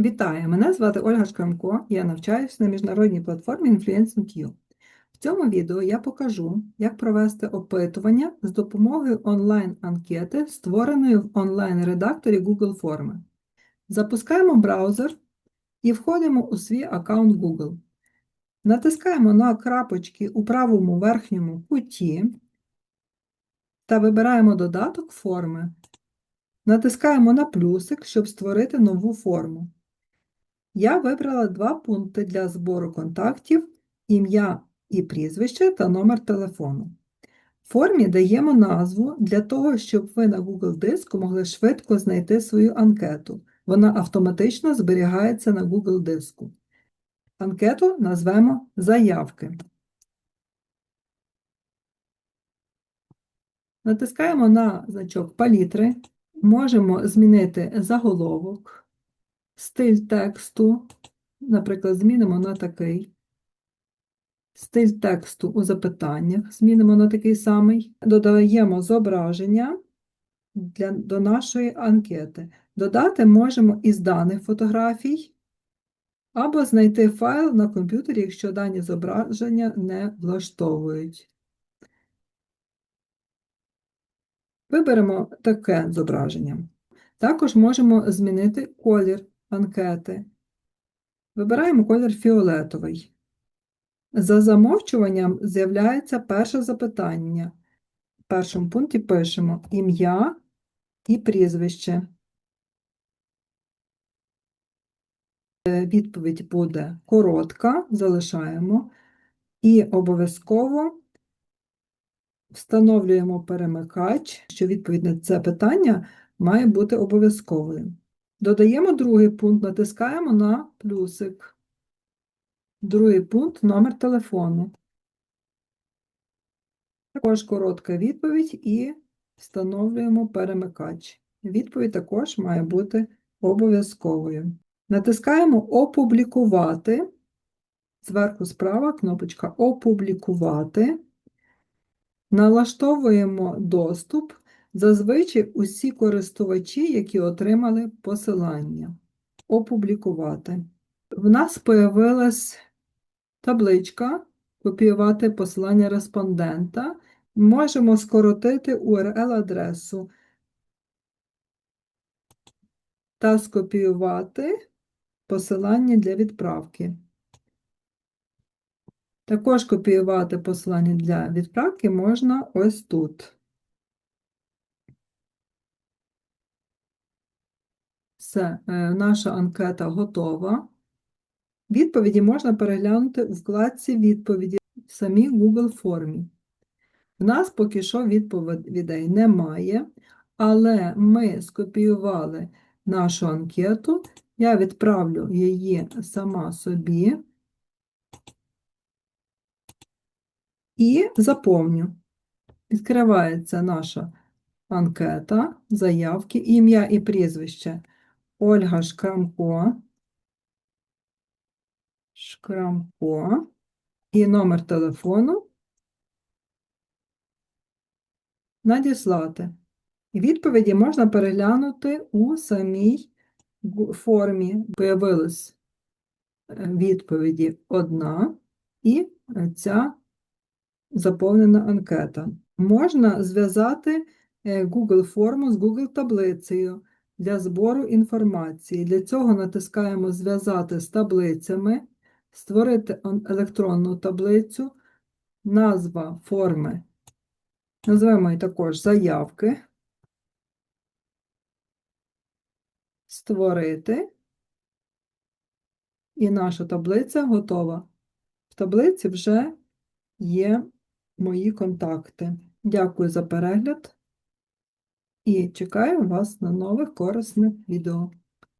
Вітаю! Мене звати Ольга Шкрамко, я навчаюсь на міжнародній платформі InfluenceIQ. В цьому відео я покажу, як провести опитування з допомогою онлайн-анкети, створеної в онлайн-редакторі Google Форми. Запускаємо браузер і входимо у свій аккаунт Google. Натискаємо на крапочки у правому верхньому куті та вибираємо додаток форми. Натискаємо на плюсик, щоб створити нову форму. Я вибрала два пункти для збору контактів, ім'я і прізвище та номер телефону. В Формі даємо назву для того, щоб ви на Google диску могли швидко знайти свою анкету. Вона автоматично зберігається на Google диску. Анкету назвемо Заявки. Натискаємо на значок палітри, можемо змінити заголовок, стиль тексту, наприклад, змінимо на такий. Стиль тексту у запитаннях змінимо на такий самий. Додаємо зображення для, до нашої анкети. Додати можемо із даних фотографій, або знайти файл на комп'ютері, якщо дані зображення не влаштовують. Виберемо таке зображення. Також можемо змінити колір анкети. Вибираємо колір фіолетовий. За замовчуванням з'являється перше запитання. В першому пункті пишемо ім'я і прізвище. Е, Відповідь буде коротка, залишаємо, і обов'язково встановлюємо перемикач, що відповідь на це питання має бути обов'язковою. Додаємо другий пункт, натискаємо на плюсик. Другий пункт номер телефону. Також коротка відповідь і встановлюємо перемикач. Відповідь також має бути обов'язковою. Натискаємо Опублікувати. Зверху справа кнопочка Опублікувати. Налаштовуємо доступ. Зазвичай усі користувачі, які отримали посилання. Опублікувати. В нас появилась табличка копіювати посилання респондента. Можемо скоротити URL-адресу та скопіювати посилання для відправки. Також копіювати посилання для відправки можна ось тут. Все, е, наша анкета готова. Відповіді можна переглянути у вкладці відповіді в самій Google формі. В нас поки що відповідей немає, але ми скопіювали нашу анкету. Я відправлю її сама собі і заповню. Відкривається наша анкета, заявки, ім'я і прізвище Ольга Шкрамко. Шкрамко і номер телефону надіслати. Відповіді можна переглянути у самій формі. Появилась е, відповіді одна і ця заповнена анкета. Можна зв'язати е, Google форму з Google таблицею для збору інформації. Для цього натискаємо Зв'язати з таблицями, створити електронну таблицю, назва форми. Назвемо її також заявки. Створити. І наша таблиця готова. В таблиці вже є мої контакти. Дякую за перегляд і чекаю вас на нових корисних відео.